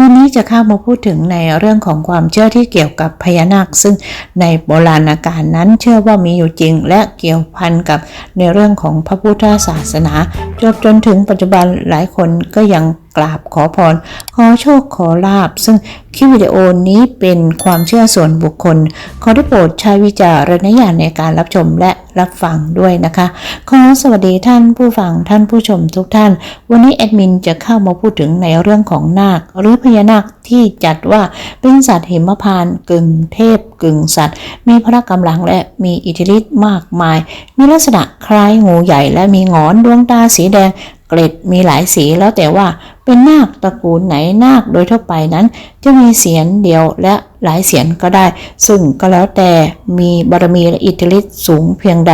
วันนี้จะเข้ามาพูดถึงในเรื่องของความเชื่อที่เกี่ยวกับพญานาค ซึ่งในโบราณกาลนั้นเชื่อว่ามีอยู่จริง และเกี่ยวพันกับในเรื่องของพระพุทธศาสนาจนจนถึงปัจจุบันหลายคนก็ยังกราบขอพร ขอโชคขอลาบ ซึ่งคลิปวิดีโอนี้เป็นความเชื่อส่วนบุคคล ขอได้โปรดใช้วิจารณญาณในการรับชมและรับฟังด้วยนะคะ ขอสวัสดีท่านผู้ฟังท่านผู้ชมทุกท่าน วันนี้แอดมินจะเข้ามาพูดถึงในเรื่องของนาค หรือพญานาคที่จัดว่าเป็นสัตว์หิมพานต์กึ่งเทพกึ่งสัตว์ มีพละกำลังและมีอิทธิฤทธิ์มากมาย มีลักษณะคล้ายงูใหญ่และมีหงอนดวงตาสีแดง เกล็ดมีหลายสีแล้วแต่ว่าเป็นนาคตระกูลไหนนาคโดยทั่วไปนั้น จะมีเสียนเดียวและหลายเสียนก็ได้ ซึ่งก็แล้วแต่มีบารมีและอิทธิฤทธิ์สูงเพียงใด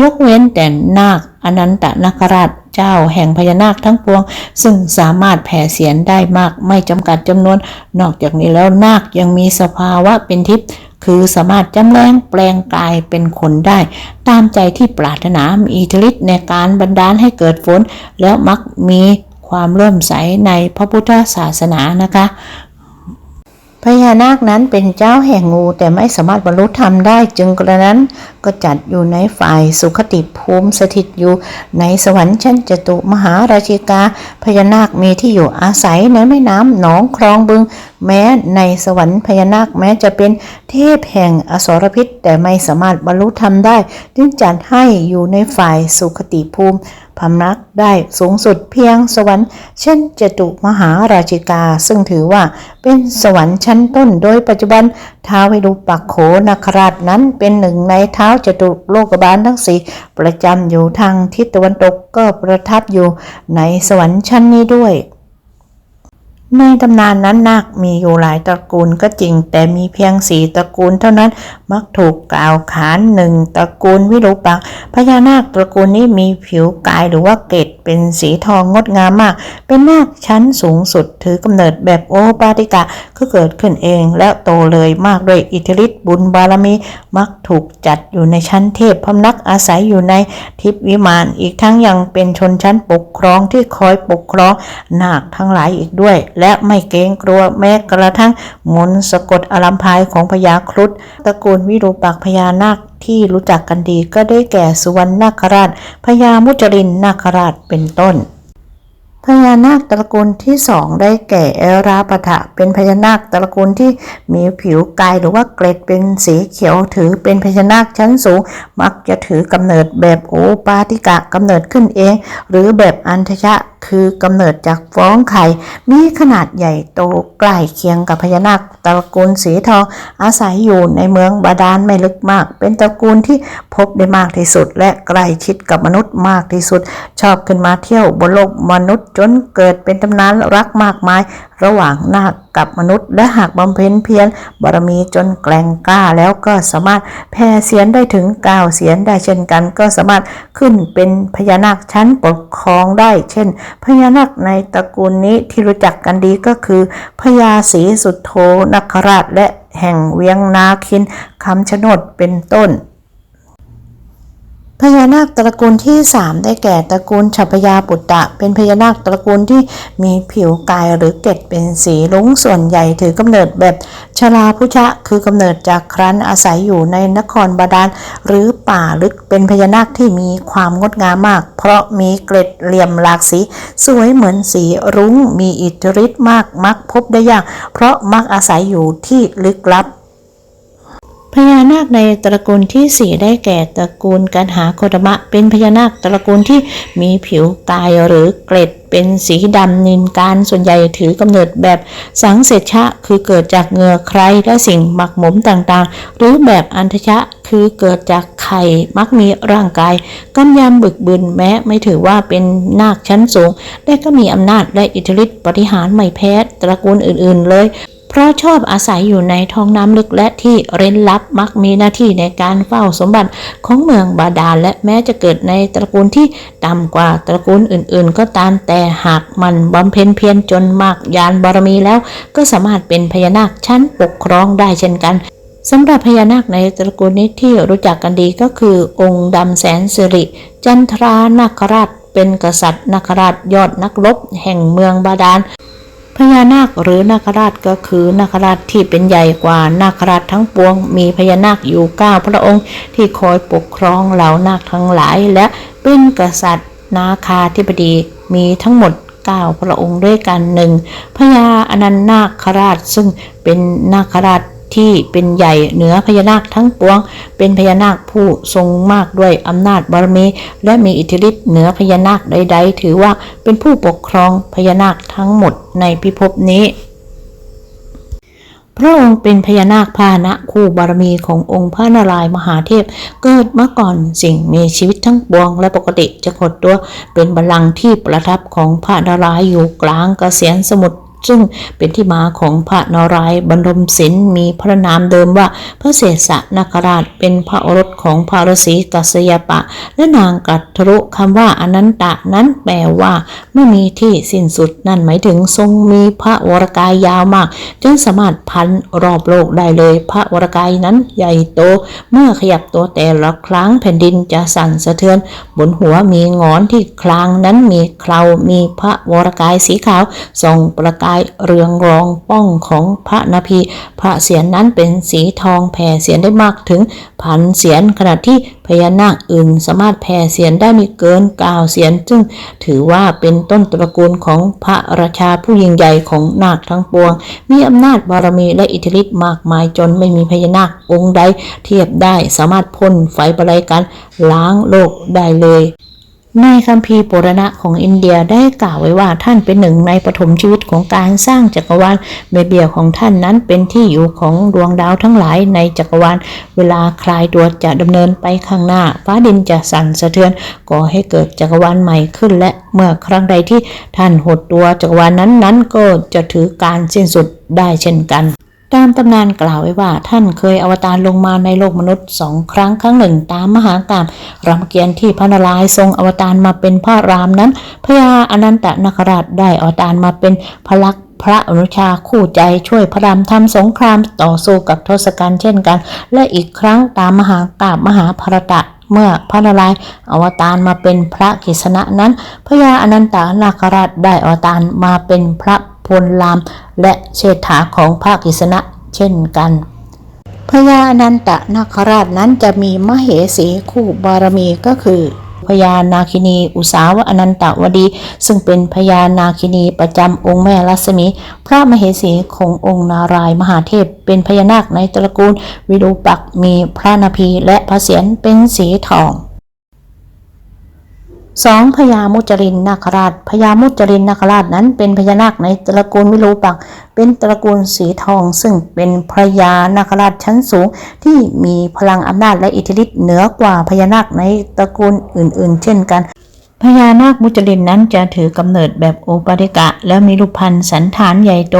ยกเว้นแต่นาคอนันตนาคราชเจ้าแห่งพญานาคทั้งปวง ซึ่งสามารถแผ่เสียนได้มากไม่จำกัดจำนวน นอกจากนี้แล้วนาคยังมีสภาวะเป็นทิพย์ คือสามารถจำแรงแปลงกายเป็นคนได้ ตามใจที่ปรารถนามีอิทธิฤทธิ์ในการบันดาลให้เกิดฝน แล้วมักมีความเริ่อมใสในพระพุทธศาสนานะคะพญานาคนั้นเป็นเจ้าแห่งงูแต่ไม่สามารถบรรลุธรรมได้ จึงกระนั้นก็จัดอยู่ในฝ่ายสุขติภูมิสถิตอยู่ในสวรรค์ชั้นจตุมหาราชิกาพญานาคมีที่อยู่อาศัยในแม่น้ำหนองคลองบึง แม้ในสวรรค์พญานาคแม้จะเป็นเทพแห่งอสรพิษ แต่ไม่สามารถบรรลุธรรมได้ จึงจัดให้อยู่ในฝ่ายสุขติภูมิพำนักได้สูงสุดเพียงสวรรค์ เช่นจตุมหาราชิกา ซึ่งถือว่าเป็นสวรรค์ชั้นต้นโดยปัจจุบันท้าววิรูปักโขนาคราชนั้นเป็นหนึ่งในเท้าจตุโลกบาลทั้งสี่ประจำอยู่ทางทิศตะวันตกก็ประทับอยู่ในสวรรค์ชั้นนี้ด้วย ในตำนานนั้นนาคมีอยู่หลายตระกูลก็จริง แต่มีเพียงสี่ตระกูลเท่านั้นมักถูกกล่าวขานหนึ่งตระกูลวิรูปักพญานาคตระกูลนี้มีผิวกายหรือว่าเกล็ดเป็นสีทองงดงามมาก เป็นนาคชั้นสูงสุดถือกำเนิดแบบโอปาติกะก็เกิดขึ้นเองแล้วโตเลยมากด้วยอิทธิฤทธิ์บุญบารมีมักถูกจัดอยู่ในชั้นเทพพำนักอาศัยอยู่ในทิพวิมานอีกทั้งยังเป็นชนชั้นปกครองที่คอยปกครองนาคทั้งหลายอีกด้วยและไม่เกรงกลัวแม้กระทั่งมนต์สะกดอลัมพายของพญาครุฑตระกูลวิรูปักษ์พญานาคที่รู้จักกันดีก็ได้แก่สุวรรณนาคราชพญามุจรินนาคราชเป็นต้นพญานาคตระกูลที่สองได้แก่เอราปะทะเป็นพญานาคตระกูลที่มีผิวกายหรือว่าเกล็ดเป็นสีเขียวถือเป็นพญานาคชั้นสูง มักจะถือกำเนิดแบบโอปาติกะกำเนิดขึ้นเอง หรือแบบอันทชะ คือกำเนิดจากฟ้องไข่ มีขนาดใหญ่โตใกล้เคียงกับพญานาคตระกูลสีทอง อาศัยอยู่ในเมืองบาดาลไม่ลึกมาก เป็นตระกูลที่พบได้มากที่สุด และใกล้ชิดกับมนุษย์มากที่สุด ชอบขึ้นมาเที่ยวบนโลกมนุษย์จนเกิดเป็นตำนานรักมากมาย ระหว่างนาคกับมนุษย์ และหากบำเพ็ญเพียรบารมีจนแกร่งกล้าแล้วก็สามารถแผ่เสียนได้ถึงเก้าเสียนได้เช่นกัน ก็สามารถขึ้นเป็นพญานาคชั้นปกครองได้ เช่น พญานาคในตระกูลนี้ที่รู้จักกันดีก็คือพญาศรีสุดโธนคราชและแห่งเวียงนาคินคำชะโนดเป็นต้น พญานาคตระกูลที่ 3 ได้แก่ตระกูลฉัพพยาปุตตะ เป็นพญานาคตระกูลที่มีผิวกายหรือเกล็ดเป็นสีรุ้งส่วนใหญ่ถือกำเนิดแบบชลาพุชะ คือกำเนิดจากครั้นอาศัยอยู่ในนครบาดาลหรือป่าลึกเป็นพญานาคที่มีความงดงามมาก เพราะมีเกล็ดเหลี่ยมหลากสีสวยเหมือนสีรุ้ง มีอิทธิฤทธิ์มากมักพบได้ยาก เพราะมักอาศัยอยู่ที่ลึกลับ พญานาคในตระกูลที่สี่ได้แก่ตระกูลกันหาโคตมะ เป็นพญานาคตระกูลที่มีผิวกายหรือเกล็ดเป็นสีดำนินการส่วนใหญ่ถือกำเนิดแบบสังเสชะ คือเกิดจากเหงื่อใครและสิ่งหมักหมมต่างๆ หรือแบบอันทชะคือเกิดจากไข่มักมีร่างกายกำยำบึกบึนแม้ไม่ถือว่าเป็นนาคชั้นสูงแต่ก็มีอำนาจและอิทธิฤทธิปฏิหารไม่แพ้ตระกูลอื่นๆเลย เพราะชอบอาศัยอยู่ในท้องน้ำลึกและที่เร้นลับมักมีหน้าที่ในการเฝ้าสมบัติของเมืองบาดาลและแม้จะเกิดในตระกูลที่ต่ำกว่าตระกูลอื่นๆ ก็ตามแต่หากมันบำเพ็ญเพียรจนมากยานบารมีแล้ว ก็สามารถเป็นพญานาคชั้นปกครองได้เช่นกันสำหรับพญานาคในตระกูลนี้ที่รู้จักกันดีก็คือ องค์ดำแสนสิริ จันทรานาคราชเป็นกษัตริย์นาคราชยอดนักรบแห่งเมืองบาดาล พญานาคหรือนาคราชก็คือนาคราชที่เป็นใหญ่กว่านาคราชทั้งปวง มีพญานาคอยู่เก้าพระองค์ที่คอยปกครองเหล่านาคทั้งหลาย และเป็นกษัตริย์นาคาธิบดีมีทั้งหมดเก้าพระองค์ด้วยกันหนึ่งพญาอนันต์นาคราชซึ่งเป็นนาคราช ที่เป็นใหญ่เหนือพญานาคทั้งปวง เป็นพญานาคผู้ทรงมากด้วยอำนาจบารมี และมีอิทธิฤทธิ์เหนือพญานาคใด ๆ ถือว่าเป็นผู้ปกครองพญานาคทั้งหมดในพิภพนี้พระองค์เป็นพญานาคพานะคู่บารมีขององค์พระนารายณ์มหาเทพ เกิดมาก่อนสิ่งมีชีวิตทั้งปวง และปกติจะขดตัวเป็นบัลลังก์ที่ประทับของพระนารายณ์อยู่กลางเกษียณสมุทร ซึ่งเป็นที่มาของพระนารายบรรมศิลป์มีพระนามเดิมว่าพระเศษะนาคราชเป็นพระโอรสของพระฤาษีกัสยปะ และนางกัตทรุคำว่าอนันตะนั้นแปลว่า ไม่มีที่สิ้นสุดนั่นหมายถึงทรงมีพระวรกายยาวมากจนสามารถพันรอบโลกได้เลย พระวรกายนั้นใหญ่โต เมื่อขยับตัวแต่ละครั้งแผ่นดินจะสั่นสะเทือน บนหัวมีงอนที่คลางนั้นมีเครามีพระวรกายสีขาวส่องประกายเรืองรองป้องของพระนาภีพระเศียรนั้นเป็นสีทองแผ่เสียรได้มากถึงพันเสียรขณะที่พญานาคอื่นสามารถแผ่เสียรได้ไมีเกินกาวเสียรซึ่งถือว่าเป็นต้นตระกูลของพระราชาผู้ยิ่งใหญ่ของนาคทั้งปวง มีอำนาจบารมีและอิทธิฤทธิ์มากมายจนไม่มีพญานาคองค์ใด เทียบได้สามารถพ่นไฟประไลกันล้างโลกได้เลย ในคัมภีร์ปุรณะของอินเดียได้กล่าวไว้ว่าท่านเป็นหนึ่งในปฐมชีวิตของการสร้างจักรวาลเบเบียของท่านนั้นเป็นที่อยู่ของดวงดาวทั้งหลายในจักรวาล เวลาคลายตัวจะดำเนินไปข้างหน้า ฟ้าดินจะสั่นสะเทือนก่อให้เกิดจักรวาลใหม่ขึ้น และเมื่อครั้งใดที่ท่านหดตัวจักรวาลนั้นนั้นก็จะถือการสิ้นสุดได้เช่นกัน ตามตำนานกล่าวไว้ว่าท่านเคยอวตารลงมาในโลกมนุษย์สองครั้งครั้งหนึ่งตามมหากาพย์รามเกียรติ์ที่พระนารายณ์ทรงอวตารมาเป็นพระรามนั้นพญาอนันตนาคราชได้อวตารมาเป็นพระลักษพระอนุชาคู่ใจช่วยพระรามทำสงครามต่อสู้กับทศกัณฐ์เช่นกัน และอีกครั้งตามมหากาพย์มหาภารตะเมื่อพระนารายณ์อวตารมาเป็นพระกฤษณะนั้นพญาอนันตนาคราชได้อวตารมาเป็นพระ พลราม และเชษฐาของพระกฤษณะเช่นกันพญานันตะนาคราชนั้นจะมีมเหสีคู่บารมีก็คือพญานาคินีอุสาวอนันตวดี ซึ่งเป็นพญานาคินีประจำองค์แม่ลัษมี พระมเหสีขององค์นารายมหาเทพ เป็นพญานาคในตระกูลวิรูปักษ์มีพระนาภีและพระเศียรเป็นสีทอง สองพญามุจรินนาคราชพญามุจรินนาคราชนั้นเป็นพญานาคในตระกูลวิรูปักเป็นตระกูลสีทอง ซึ่งเป็นพญานาคราชชั้นสูง ที่มีพลังอำนาจและอิทธิฤทธิ์เหนือกว่าพญานาคในตระกูลอื่น ๆ เช่นกัน พญานาคมุจลินนั้นจะถือกำเนิดแบบโอปาติกะ แล้วมีรูปพันธ์สันฐานใหญ่โต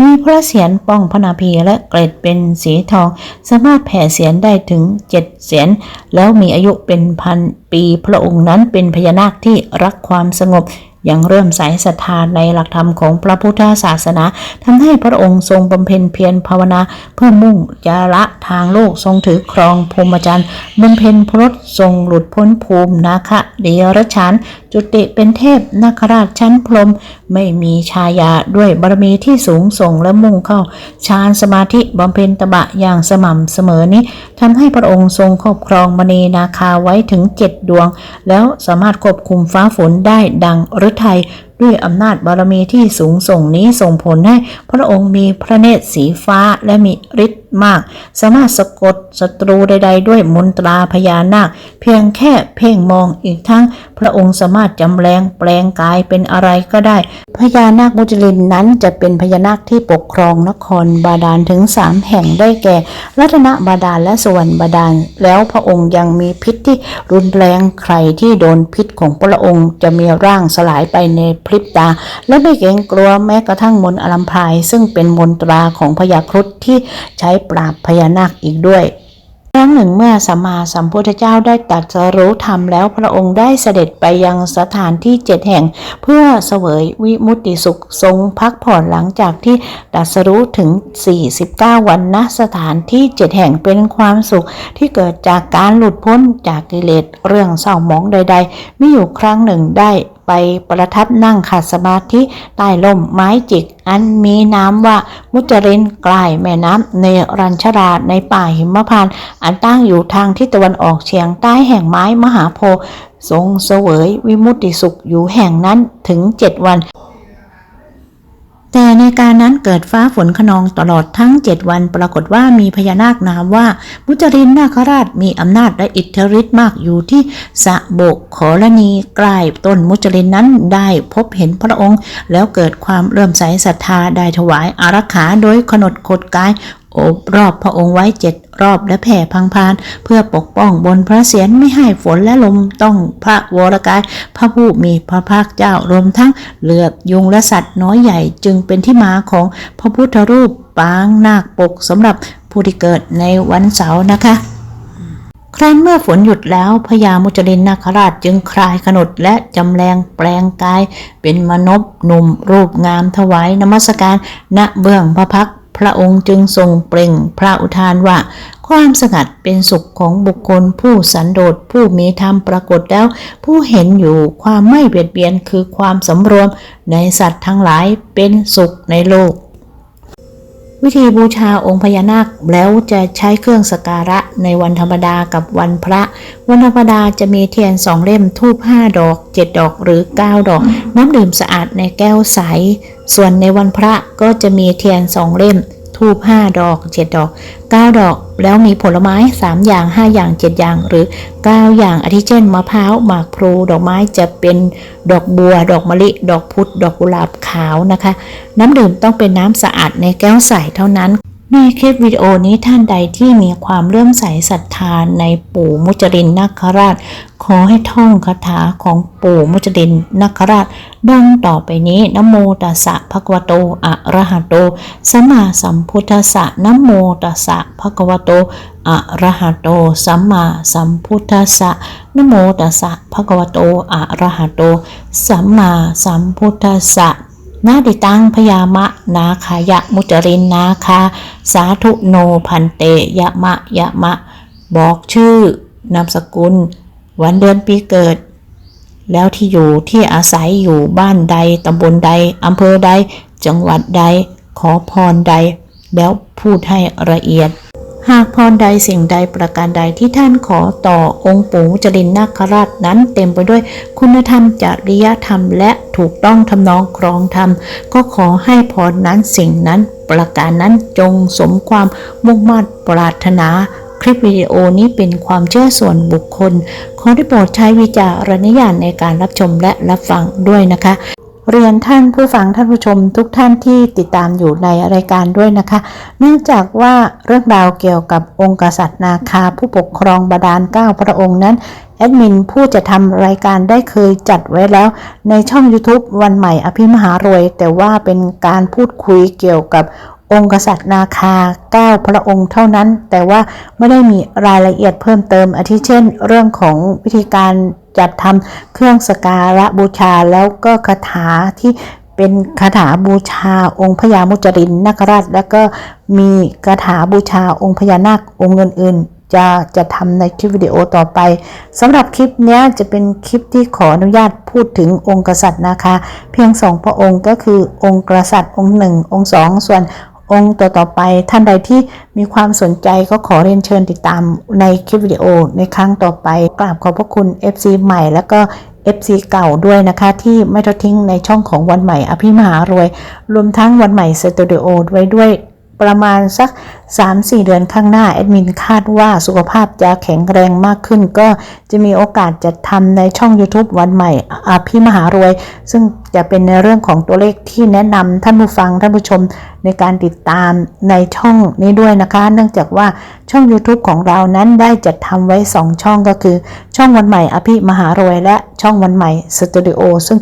มีพระเศียรป้องพระนาภีและเกล็ดเป็นสีทอง สามารถแผ่เสียรได้ถึงเจ็ดเสียรแล้วมีอายุเป็นพันปีพระองค์นั้นเป็นพญานาคที่รักความสงบ ยังเริ่มสายศรัทธาในหลักธรรมของพระพุทธศาสนาทำให้พระองค์ทรงบำเพ็ญเพียรภาวนา เพื่อมุ่งจะละทางโลกทรงถือครองพรหมจรรย์บำเพ็ญพรตทรงหลุดพ้นภูมินาคะเดียรชานจุติเป็นเทพนาคราชชั้นพรหม ไม่มีชายาด้วยบารมีที่สูงส่งและมุ่งเข้าฌานสมาธิบำเพ็ญตบะอย่างสม่ำเสมอนี้ทำให้พระองค์ทรงครอบครองมณีนาคาไว้ถึงเจ็ดดวง แล้วสามารถควบคุมฟ้าฝนได้ดังฤทัยด้วยอำนาจบารมีที่สูงส่งนี้ส่งผลให้พระองค์มีพระเนตรสีฟ้าและมีฤทธิ์ มาก สามารถสะกดศัตรูใด ๆ ด้วยมนตราพญานาค เพียงแค่เพ่งมองอีกทั้ง พระองค์สามารถจำแรงแปลงกายเป็นอะไรก็ได้ พญานาคมุจลินนั้นจะเป็นพญานาคที่ปกครองนครบาดาลถึงสามแห่งได้แก่ รัตนบาดาลและสวรรณบาดาล แล้วพระองค์ยังมีพิษที่รุนแรงใครที่โดนพิษของพระองค์จะมีร่างสลายไปในพริบตา และไม่เกรงกลัวแม้กระทั่งมนอลัมพายซึ่งเป็นมนตราของพญาครุฑที่ใช้ปราบพญานาคอีกด้วยครั้งหนึ่งเมื่อสัมมาสัมพุทธเจ้าได้ตรัสรู้ธรรมแล้วพระองค์ได้เสด็จไปยังสถานที่เจ็ดแห่ง เพื่อเสวยวิมุตติสุขทรงพักผ่อนหลังจากที่ตรัสรู้ถึง 49 วันณสถานที่เจ็ดแห่งเป็นความสุขที่เกิดจากการหลุดพ้นจากกิเลสเรื่องเศร้าหมองใด ๆ มีอยู่ครั้งหนึ่งได้ ไปประทับนั่งขัดสมาธิใต้ล่มไม้จิก อันมีน้ำว่ามุจรินกลายแม่น้ำเนรัญชราในป่าหิมพานต์อันตั้งอยู่ทางทิศตะวันออกเฉียงใต้แห่งไม้มหาโพธิ์ทรงเสวยวิมุตติสุขอยู่แห่งนั้นถึงเจ็ดวัน แต่ในการนั้นเกิดฟ้าฝนขนองตลอดทั้งเจ็ดวันปรากฏว่ามีพญานาคนามว่า มุจรินนาคราชมีอำนาจและอิทธิฤทธิ์มากอยู่ที่สะโบกขอรณีใกล้ต้นมุจรินนั้นได้พบเห็นพระองค์ แล้วเกิดความเริ่อมใสศรัทธาได้ถวายอารักขาโดยขนดขดกาย โอบรอบพระองค์ไว้เจ็ดรอบและแผ่พังพาน เพื่อปกป้องบนพระเศียรไม่ให้ฝนและลมต้องพระวรกาย พระผู้มีพระภาคเจ้ารวมทั้งเหลือบยุงและสัตว์น้อยใหญ่จึงเป็นที่มาของพระพุทธรูปปางนาคปกสำหรับผู้ที่เกิดในวันเสาร์นะคะครั้นเมื่อฝนหยุดแล้วพญามุจลินนาคราชจึงคลายขนดและจำแรงแปลงกาย เป็นมนพหนุ่มรูปงามถวายนมัสการณเบื้องพระพักต ร์พระองค์จึงทรงเปล่งพระอุทานว่า ความสงัดเป็นสุขของบุคคลผู้สันโดษผู้มีธรรมปรากฏแล้ว ผู้เห็นอยู่ความไม่เบียดเบียนคือความสำรวมในสัตว์ทั้งหลายเป็นสุขในโลก วิธีบูชาองค์พญานาคแล้วจะใช้เครื่องสกการะในวันธรรมดากับวันพระ วันธรรมดาจะมีเทียนสองเล่มทูบห้าดอกเจ็ดดอกหรือเก้าดอก น้ำดื่มสะอาดในแก้วใส ส่วนในวันพระก็จะมีเทียนสองเล่ม ทูบห้าดอกเจ็ดดอกเก้าดอก แล้วมีผลไม้สามอย่างห้าอย่างเจ็ดอย่าง หรือเก้าอย่างอาทิเช่นมะพร้าวหมากพลูดอกไม้จะเป็นดอกบัว ดอกมะลิ ดอกพุธดอกกุหลาบขาวนะคะ น้ำดื่มต้องเป็นน้ำสะอาดในแก้วใสเท่านั้น ในคลิปวิดีโอนี้ท่านใดที่มีความเลื่อมใสศรัทธาในปู่มุจรินนาคราช ขอให้ท่องคาถาของปู่มุจรินนาคราช ดังต่อไปนี้นะโมตัสสะภะคะวะโตอะระหะโตสัมมาสัมพุทธัสสะนะโมตัสสะภะคะวะโตอะระหะโตสัมมาสัมพุทธัสสะนะโมตัสสะภะคะวะโตอะระหะโตสัมมาสัมพุทธัสสะ นาดิตังพยามะนาคายะมุจรินนาคา สาธุโนพันเตยะมะยะมะ บอกชื่อนามสกุล วันเดือนปีเกิด แล้วที่อยู่ที่อาศัยอยู่บ้านใดตำบลใดอำเภอใด จังหวัดใด ขอพรใด แล้วพูดให้ละเอียด หากพรใดสิ่งใดประการใดที่ท่านขอต่อองค์ปู่จรินนาคราชนั้นเต็มไปด้วยคุณธรรมจริยธรรมและถูกต้องทำนองครองธรรม ก็ขอให้พรนั้นสิ่งนั้นประการนั้นจงสมความมุ่งมั่นปรารถนา คลิปวิดีโอนี้เป็นความเชื่อส่วนบุคคล ขอได้โปรดใช้วิจารณญาณในการรับชมและรับฟังด้วยนะคะ เรียนท่านผู้ฟังท่านผู้ชมทุกท่านที่ติดตามอยู่ในรายการด้วยนะคะ เนื่องจากว่าเรื่องราวเกี่ยวกับองค์กษัตริย์นาคาผู้ปกครองบาดาลเก้าพระองค์นั้นแอดมินผู้จะทำรายการได้เคยจัดไว้แล้ว ในช่อง YouTube วันใหม่อภิมหารวย แต่ว่าเป็นการพูดคุยเกี่ยวกับ องค์กษัตริย์นาคาเก้าพระองค์เท่านั้น แต่ว่าไม่ได้มีรายละเอียดเพิ่มเติม อาทิเช่น เรื่องของวิธีการจัดทำเครื่องสการะบูชาแล้วก็คาถาที่เป็นคาถาบูชาองค์พญามุจรินนาคราช แล้วก็มีคาถาบูชาองค์พญานาคองค์อื่นๆ จะจะทำในคลิปวิดีโอต่อไปสำหรับคลิปนี้จะเป็นคลิปที่ขออนุญาตพูดถึงองค์กษัตริย์นะคะ เพียงสองพระองค์ก็คือองค์กษัตริย์องค์หนึ่งองค์สองส่วน องค์ต่อๆไปท่านใดที่มีความสนใจก็ขอเรียนเชิญติดตามในคลิปวิดีโอในครั้งต่อไป กราบขอบพระคุณ FC ใหม่แล้วก็ FC เก่าด้วยนะคะ ที่ไม่ทอดทิ้งในช่องของวันใหม่อภิมหารวย รวมทั้งวันใหม่สตูดิโอไว้ด้วย ประมาณสัก 3-4 เดือนข้างหน้า แอดมินคาดว่าสุขภาพจะแข็งแรงมากขึ้น ก็จะมีโอกาสจะทำในช่อง YouTube วันใหม่อภิมหารวย ซึ่งจะเป็นในเรื่องของตัวเลขที่แนะนำท่านผู้ฟังท่านผู้ชมในการติดตามในช่องนี้ด้วยนะคะ เนื่องจากว่าช่อง YouTube ของเรานั้นได้จัดทำไว้ 2 ช่องก็คือ ช่องวันใหม่อภิมหารวย และช่องวันใหม่สตูดิโอซึ่ง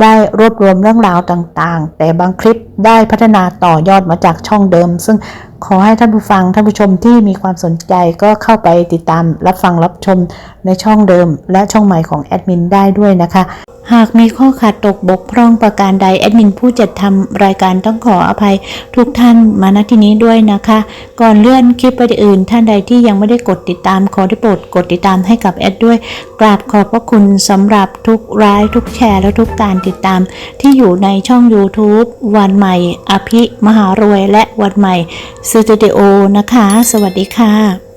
ได้รวบรวมเรื่องราวต่างๆ แต่บางคลิปได้พัฒนาต่อยอดมาจากช่องเดิม ซึ่ง ขอให้ท่านผู้ฟังท่านผู้ชมที่มีความสนใจก็เข้าไปติดตามรับฟังรับชมในช่องเดิม และช่องใหม่ของแอดมินได้ด้วยนะคะ หากมีข้อขาดตกบกพร่องประการใดแอดมินผู้จัดทำรายการต้องขออภัยทุกท่านมาณที่นี้ด้วยนะคะ ก่อนเลื่อนคลิปไปอื่น ท่านใดที่ยังไม่ได้กดติดตามขอได้โปรดกดติดตามให้กับแอดด้วย กราบขอบพระคุณสำหรับทุกไลค์ทุกแชร์และทุกการติดตาม ที่อยู่ในช่อง YouTube วันใหม่ อภิมหารวยและวันใหม่สตูดิโอนะคะ สวัสดีค่ะ